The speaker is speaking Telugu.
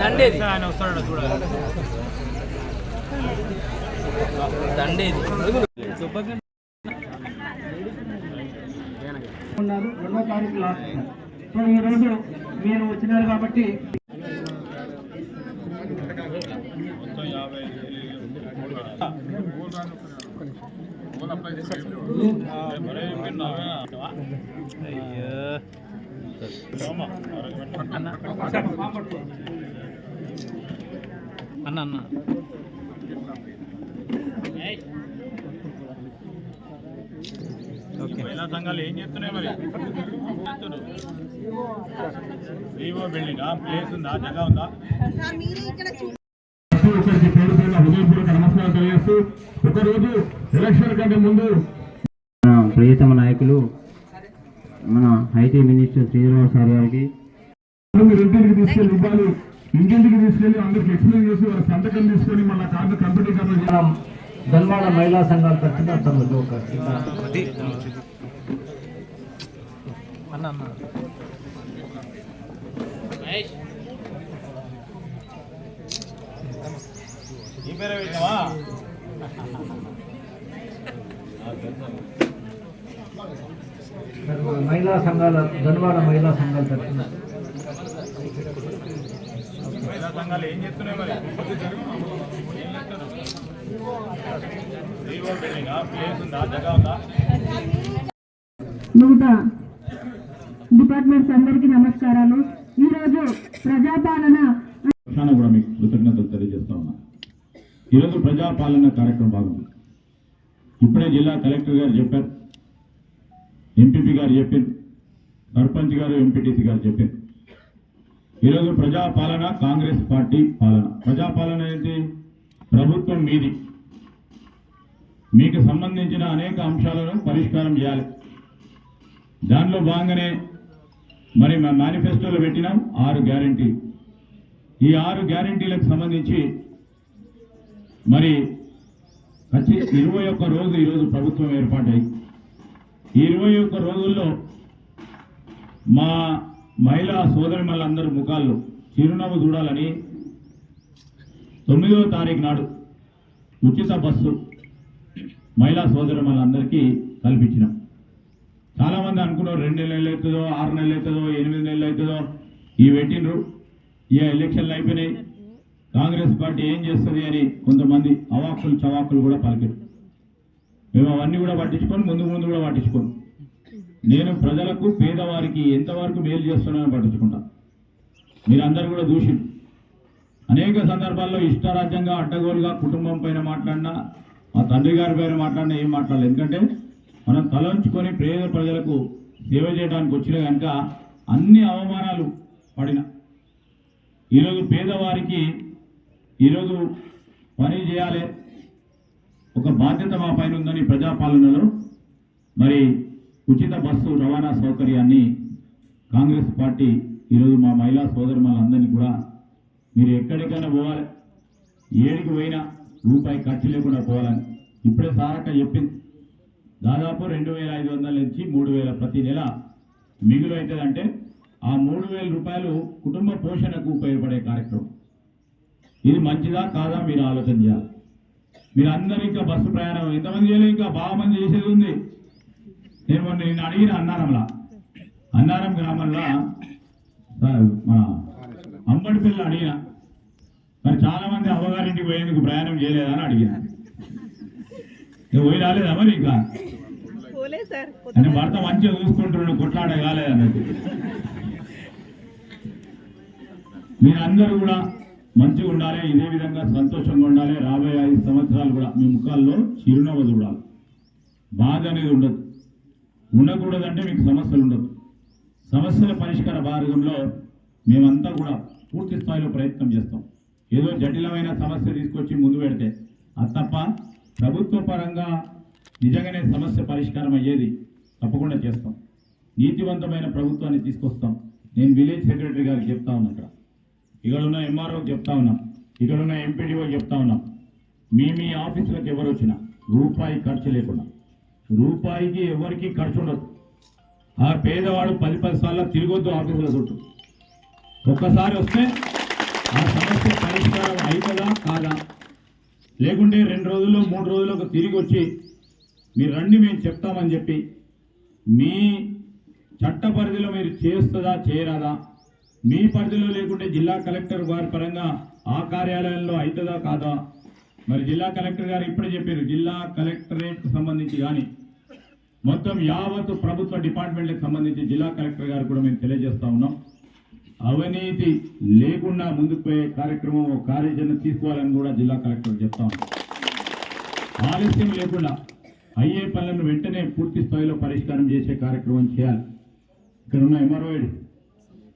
దండేది ఆయన వస్తాడు చూడాలి దండేది ఉన్నారు రెండో తారీఖు లాస్ట్ సో ఈ రోజు మీరు వచ్చినారు కాబట్టి మొత్తం యాభై మరే విన్నావా అయ్యో అన్న అన్న. ఓకే. మహిళా సంఘాలు ఏం చేస్తున్నాయి మరి? వివో బిల్డింగ్ ప్లేస్ ఉందా? జగ ఉందా? నమస్కారం తెలియజేస్తూ ఒకరోజు ఎలక్షన్ కంటే ముందు మన ప్రియతమ నాయకులు మన ఐటీ మినిస్టర్ శ్రీనివాస్ సార్ గారికి మీరు ఇంటికి తీసుకెళ్ళి ఇవ్వాలి. ఇంటింటికి తీసుకెళ్ళి అందరికి ఎక్స్ప్లెయిన్ చేసి వాళ్ళ సంతకం తీసుకొని మళ్ళీ కార్డు కంప్యూటీకరణ చేయాలి. ధన్వాడ మహిళా సంఘాల తరఫున తమకు ఒక చిన్న అన్న అన్న. ఈ పేరే పెట్టావా? మహిళా సంఘాల ధన్వాడ మహిళా సంఘాల తరఫున మహిళా సంఘాలు ఏం చేస్తున్నాయి మరి? వివిధ డిపార్ట్మెంట్స్ అందరికీ నమస్కారాలు. ఈరోజు ప్రజాపాలన కూడా మీకు కృతజ్ఞతలు తెలియజేస్తా ఉన్నా. ఈరోజు ప్రజాపాలన కార్యక్రమం బాగుంది. ఇప్పుడే జిల్లా కలెక్టర్ గారు చెప్పారు. ఎంపీపీ గారు చెప్పారు. సర్పంచ్ గారు ఎంపీటీసీ గారు చెప్పారు. ఈరోజు ప్రజాపాలన కాంగ్రెస్ పార్టీ పాలన. ప్రజాపాలన ఏంటి? ప్రభుత్వం మీది. మీకు సంబంధించిన అనేక అంశాలను పరిష్కారం చేయాలి. దానిలో భాగంగానే మరి మా మేనిఫెస్టోలో పెట్టినాం ఆరు గ్యారంటీ. ఈ ఆరు గ్యారంటీలకు సంబంధించి మరి ఖచ్చి ఇరవై ఒక్క రోజు ఈరోజు ప్రభుత్వం ఏర్పాటై. ఈ ఇరవై ఒక్క రోజుల్లో మా మహిళా సోదరిమల్లందరి ముఖాల్లో చిరునవ్వు చూడాలని తొమ్మిదవ తారీఖు నాడు ఉచిత బస్సు మహిళా సోదరిమల్లందరికీ కల్పించినాం. చాలామంది అనుకున్నారు రెండు నెలలు అవుతుందో ఆరు నెలలు అవుతుందో ఎనిమిది నెలలు అవుతుందో. ఇవి పెట్టిండ్రు. ఇక ఎలక్షన్లు అయిపోయినాయి. కాంగ్రెస్ పార్టీ ఏం చేస్తుంది అని కొంతమంది అవాక్కులు చవాకులు కూడా పలికారు. మేము అవన్నీ కూడా పట్టించుకొని ముందు ముందు కూడా పట్టించుకోను నేను ప్రజలకు పేదవారికి ఎంతవరకు మేలు చేస్తున్నానని పట్టించుకుంటా. మీరందరూ కూడా దూషి అనేక సందర్భాల్లో ఇష్టారాజ్యంగా అడ్డగోలుగా కుటుంబం పైన మాట్లాడినా మా తండ్రి గారి పైన మాట్లాడినా ఏం మాట్లాడలేదు. ఎందుకంటే మనం తలంచుకొని పేద ప్రజలకు సేవ చేయడానికి వచ్చిన కనుక అన్ని అవమానాలు పడిన. ఈరోజు పేదవారికి ఈరోజు పని చేయాలి. ఒక బాధ్యత మా పైన ఉందని ప్రజాపాలనలో మరి ఉచిత బస్సు రవాణా సౌకర్యాన్ని కాంగ్రెస్ పార్టీ ఈరోజు మా మహిళా సోదరులందరినీ కూడా మీరు ఎక్కడికైనా పోవాలి. ఏడికి పోయినా రూపాయి ఖర్చు లేకుండా పోవాలని. ఇప్పుడే సారక్క చెప్పింది. దాదాపు రెండు వేల ఐదు వందల నుంచి మూడు వేల ప్రతి నెల మిగులు అవుతుందంటే ఆ మూడు వేల రూపాయలు కుటుంబ పోషణకు ఉపయోగపడే కార్యక్రమం. ఇది మంచిదా కాదా మీరు ఆలోచన చేయాలి. మీరు అందరూ ఇంకా బస్సు ప్రయాణం ఎంతమంది చేయలేదు ఇంకా బాగా మంది చేసేది ఉంది. నేను మొన్న నిన్ను అడిగిన అన్నారంలా. అన్నారం గ్రామంలో మన అంబడి పిల్లలు అడిగిన మరి చాలా మంది అవ్వగారింటికి పోయేందుకు ప్రయాణం చేయలేదా అని అడిగిన. నువ్వు పోయి రాలేదా మరి ఇంకా? భర్త మంచిగా చూసుకుంటున్నాడు కొట్లాడ కాలేదన్నట్టు మీరందరూ కూడా మంచిగా ఉండాలి ఇదే విధంగా సంతోషంగా ఉండాలి. రాబోయే ఐదు సంవత్సరాలు కూడా మీ ముఖాల్లో చిరునవ్వు చూడాలి. బాధ అనేది ఉండదు. ఉండకూడదంటే మీకు సమస్యలు ఉండదు. సమస్యల పరిష్కార మార్గంలో మేమంతా కూడా పూర్తి స్థాయిలో ప్రయత్నం చేస్తాం. ఏదో జటిలమైన సమస్య తీసుకొచ్చి ముందు పెడితే అది తప్ప ప్రభుత్వ పరంగా నిజంగానే సమస్య పరిష్కారం అయ్యేది తప్పకుండా చేస్తాం. నీతివంతమైన ప్రభుత్వాన్ని తీసుకొస్తాం. నేను విలేజ్ సెక్రటరీ గారికి చెప్తా ఉన్నా ఇక్కడ. ఇక్కడ ఉన్న ఎంఆర్ఓకి చెప్తా ఉన్నాం. ఇక్కడ ఉన్న ఎంపీడీఓ చెప్తా ఉన్నాం. మీ మీ ఆఫీసులకు ఎవరు వచ్చినా రూపాయి ఖర్చు లేకుండా. రూపాయికి ఎవరికి ఖర్చు ఉండదు. ఆ పేదవాడు పది పది సార్లు తిరగొద్దు ఆఫీసుల చుట్టూ. ఒక్కసారి వస్తే ఆ సమస్య పరిష్కారం అవుతుందా కాదా? లేకుంటే రెండు రోజుల్లో మూడు రోజులకు తిరిగి వచ్చి మీరు రండి మేము చెప్తామని చెప్పి మీ చట్ట పరిధిలో మీరు చేస్తుందా చేయరాదా? మీ పరిధిలో లేకుంటే జిల్లా కలెక్టర్ గారి పరంగా ఆ కార్యాలయంలో అవుతుందా కాదా? మరి జిల్లా కలెక్టర్ గారు ఇప్పుడే చెప్పారు జిల్లా కలెక్టరేట్కు సంబంధించి కానీ మొత్తం యావత్ ప్రభుత్వ డిపార్ట్మెంట్లకు సంబంధించి జిల్లా కలెక్టర్ గారు కూడా మేము తెలియజేస్తా ఉన్నాం. అవినీతి లేకుండా ముందుకు పోయే కార్యక్రమం ఒక కార్యాచరణ తీసుకోవాలని కూడా జిల్లా కలెక్టర్ చెప్తా ఉన్నాం. ఆలస్యం లేకుండా అయ్యే పనులను వెంటనే పూర్తి స్థాయిలో పరిష్కారం చేసే కార్యక్రమం చేయాలి. ఇక్కడ ఉన్న ఎంఆర్ఓ